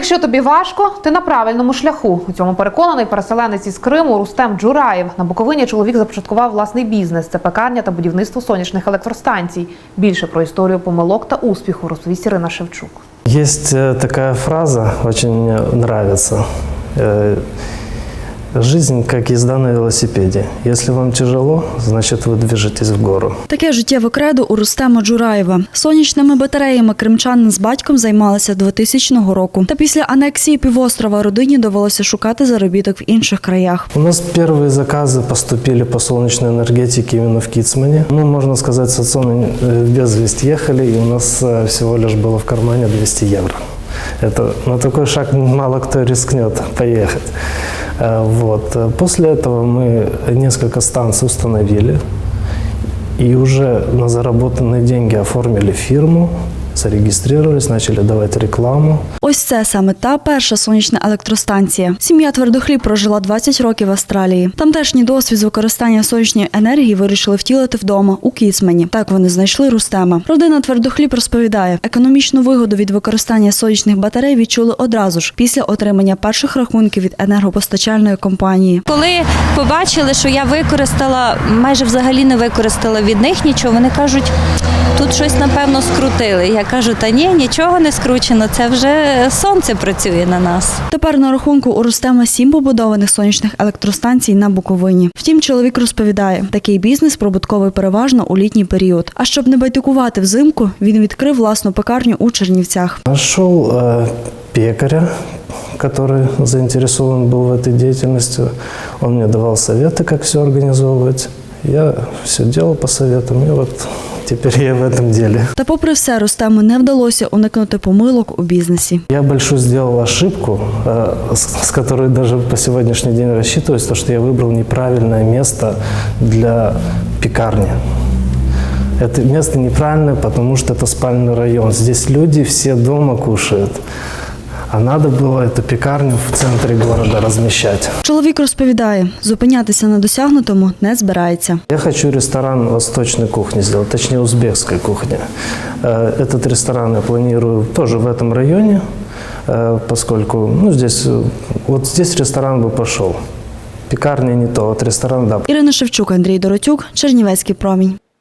Якщо тобі важко, ти на правильному шляху. У цьому переконаний переселенець із Криму Рустем Джураєв. На Буковині чоловік започаткував власний бізнес. Це пекарня та будівництво сонячних електростанцій. Більше про історію помилок та успіху розповість Ірина Шевчук. Є така фраза, нравится. Э, Жизнь как езда на велосипеде. Если вам тяжело, значит вы движетесь в гору. Таке життєве кредо у Рустема Джураєва. Сонячними батареями кримчанин з батьком займалися 2000 року. Та після анексії півострова родині довелося шукати заробіток в інших краях. У нас первые заказы поступили по солнечной энергетике именно в Кицмане. Ну, можно сказать, с отцом э, без весть ехали, и у нас э, всего лишь было в кармане 200 евро. Это на такой шаг мало кто рискнет поехать. Э, Вот. Э, После этого мы несколько станций установили и уже на заработанные деньги оформили фирму, зарегистрировались, начали давать рекламу. Ось це саме та перша сонячна електростанція. Сім'я Твердохліб прожила 20 років в Австралії. Тамтешній досвід з використання сонячної енергії вирішили втілити вдома у Кіцмані. Так вони знайшли Рустема. Родина Твердохліб розповідає, економічну вигоду від використання сонячних батарей відчули одразу ж після отримання перших рахунків від енергопостачальної компанії. Коли побачили, що я використала, майже взагалі не використала від них нічого, вони кажуть, тут щось напевно скрутили. Я кажу, та ні, нічого не скручено, це вже сонце працює на нас. Тепер на рахунку у Рустема сім побудованих сонячних електростанцій на Буковині. Втім, чоловік розповідає, такий бізнес прибутковий переважно у літній період. А щоб не байтикувати взимку, він відкрив власну пекарню у Чернівцях. Нашел э, пекаря, который заинтересован был в этой деятельности. Он мне давал советы, как все организовывать. Я все делал по советам, и вот теперь я в этом деле. Та, попри все, Рустему не вдалося уникнути помилок у бізнесі. Я большую сделал ошибку, э, с с которой даже по сегодняшний день рассчитываюсь, то, что я выбрал неправильное место для пекарни. Это место неправильное, потому что это спальный район. Здесь люди все дома кушают. А надо было эту пекарню в центре города размещать. Чоловік розповідає, зупинятися на досягнутому не збирається. Я хочу ресторан восточной кухни сделать, точнее узбекской кухни. Э, Этот ресторан я планирую тоже в этом районе, э, поскольку ну, здесь, э, вот здесь ресторан бы пошел. Пекарня не то, вот ресторан, да, Ірина Шевчук, Андрій Доротюк, Чернівецький промінь.